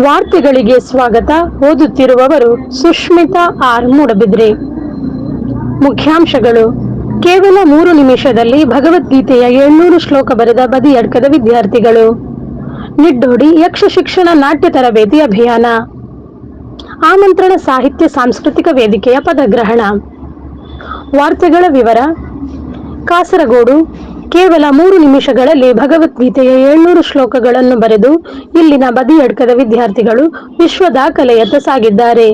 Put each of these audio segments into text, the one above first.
ವಾರ್ತೆಗಳಿಗೆ ಸ್ವಾಗತ. ಓದುತ್ತಿರುವವರು ಸುಷ್ಮಿತಾ ಆರ್ ಮೂಡಬಿದ್ರೆ. ಮುಖ್ಯಾಂಶಗಳು. ಕೇವಲ ಮೂರು ನಿಮಿಷದಲ್ಲಿ ಭಗವದ್ಗೀತೆಯ ಏಳ್ನೂರು ಶ್ಲೋಕ ಬರೆದ ಬದಿಯಡ್ಕದ ವಿದ್ಯಾರ್ಥಿಗಳು. ನಿಡ್ಡೋಡಿ ಯಕ್ಷ ಶಿಕ್ಷಣ ನಾಟ್ಯ ತರಬೇತಿ ಅಭಿಯಾನ. ಆಮಂತ್ರಣ ಸಾಹಿತ್ಯ ಸಾಂಸ್ಕೃತಿಕ ವೇದಿಕೆಯ ಪದಗ್ರಹಣ. ವಾರ್ತೆಗಳ ವಿವರ. ಕಾಸರಗೋಡು ಕೇವಲ ಮೂರು ನಿಮಿಷಗಳಲ್ಲಿ ಭಗವದ್ಗೀತೆಯ ಏಳ್ನೂರು ಶ್ಲೋಕಗಳನ್ನು ಬರೆದು ಇಲ್ಲಿನ ಬದಿಯಡ್ಕದ ವಿದ್ಯಾರ್ಥಿಗಳು ವಿಶ್ವ ದಾಖಲೆಯತ್ತ ಸಾಗಿದ್ದಾರೆ.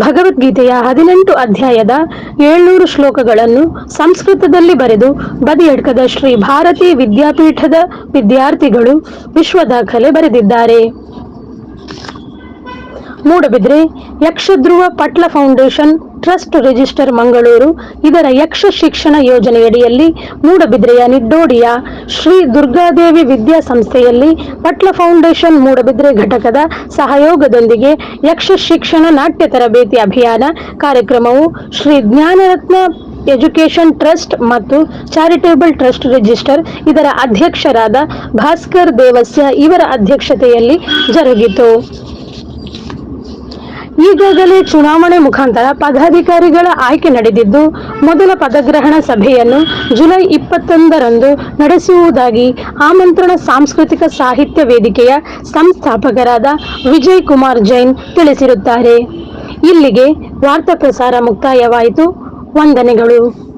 ಭಗವದ್ಗೀತೆಯ ಹದಿನೆಂಟು ಅಧ್ಯಾಯದ ಏಳ್ನೂರು ಶ್ಲೋಕಗಳನ್ನು ಸಂಸ್ಕೃತದಲ್ಲಿ ಬರೆದು ಬದಿಯಡ್ಕದ ಶ್ರೀ ಭಾರತಿ ವಿದ್ಯಾಪೀಠದ ವಿದ್ಯಾರ್ಥಿಗಳು ವಿಶ್ವ ದಾಖಲೆ ಬರೆದಿದ್ದಾರೆ. Moodbidri. Yakshadhruva Patla foundation trust register Mangaluru. ಇದರ ಯಕ್ಷ ಶಿಕ್ಷಣ ಯೋಜನೆಯಡಿಯಲ್ಲಿ ಮೂಡಬಿದ್ರೆಯ ನಿಡ್ಡೋಡಿಯ ಶ್ರೀ ದುರ್ಗಾದೇವಿ ವಿದ್ಯಾಸಂಸ್ಥೆಯಲ್ಲಿ ಪಟ್ಲ ಫೌಂಡೇಶನ್ ಮೂಡಬಿದ್ರೆ ಘಟಕದ ಸಹಯೋಗದೊಂದಿಗೆ ಯಕ್ಷ ಶಿಕ್ಷಣ ನಾಟ್ಯ ತರಬೇತಿ ಅಭಿಯಾನ ಕಾರ್ಯಕ್ರಮವು ಶ್ರೀ ಜ್ಞಾನರತ್ನ ಎಜುಕೇಶನ್ ಟ್ರಸ್ಟ್ ಮತ್ತು ಚಾರಿಟೇಬಲ್ ಟ್ರಸ್ಟ್ ರಿಜಿಸ್ಟರ್, ಇದರ ಅಧ್ಯಕ್ಷರಾದ ಭಾಸ್ಕರ್ ದೇವಸ್ಯ ಇವರ ಅಧ್ಯಕ್ಷತೆಯಲ್ಲಿ ಜರುಗಿತು. ಈಗಾಗಲೇ ಚುನಾವಣೆ ಮುಖಾಂತರ ಪದಾಧಿಕಾರಿಗಳ ಆಯ್ಕೆ ನಡೆದಿದ್ದು, ಮೊದಲ ಪದಗ್ರಹಣ ಸಭೆಯನ್ನು ಜುಲೈ ಇಪ್ಪತ್ತೊಂದರಂದು ನಡೆಸುವುದಾಗಿ ಆಮಂತ್ರಣ ಸಾಂಸ್ಕೃತಿಕ ಸಾಹಿತ್ಯ ವೇದಿಕೆಯ ಸಂಸ್ಥಾಪಕರಾದ ವಿಜಯ್ ಕುಮಾರ್ ಜೈನ್ ತಿಳಿಸಿರುತ್ತಾರೆ. ಇಲ್ಲಿಗೆ ವಾರ್ತಾ ಪ್ರಸಾರ ಮುಕ್ತಾಯವಾಯಿತು. ವಂದನೆಗಳು.